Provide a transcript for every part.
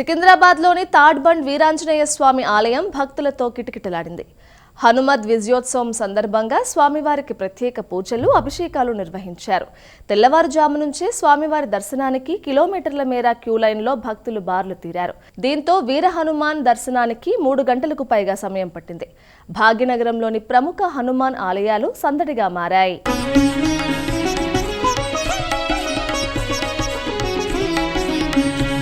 సికింద్రాబాద్లోని తాడ్బండ్ వీరాంజనేయ స్వామి ఆలయం భక్తులతో కిటకిటలాడింది. హనుమద్ విజయోత్సవం సందర్భంగా స్వామివారికి ప్రత్యేక పూజలు అభిషేకాలు నిర్వహించారు. తెల్లవారుజాము నుంచే స్వామివారి దర్శనానికి కిలోమీటర్ల మేర క్యూ లైన్లో భక్తులు బార్లు తీరారు. దీంతో వీర హనుమాన్ దర్శనానికి మూడు గంటలకు పైగా సమయం పట్టింది. భాగ్యనగరంలోని ప్రముఖ హనుమాన్ ఆలయాలు సందడిగా మారాయి.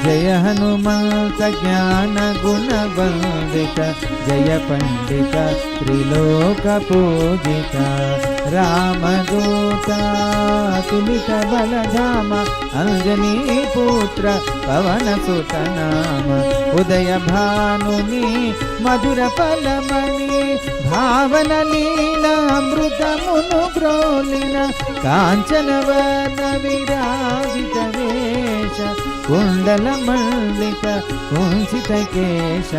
जय हनुमंत ज्ञान गुणवन्दिता जय पंडित पण्डिता त्रिलोकपूजिता रामदूता तुलित बलधाम, अंजनी पुत्र पवनसुत नाम। उदय भानुनि, मधुर फलमणि भावन लीलामृतमुनुग्रोलिन विराजित కుండల మల్లిక కుంచిత కేశ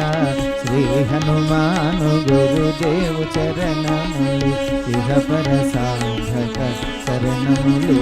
శ్రీ హనుమాను గురుదేవు చరణములు ఇహ పర సాధక శరణములు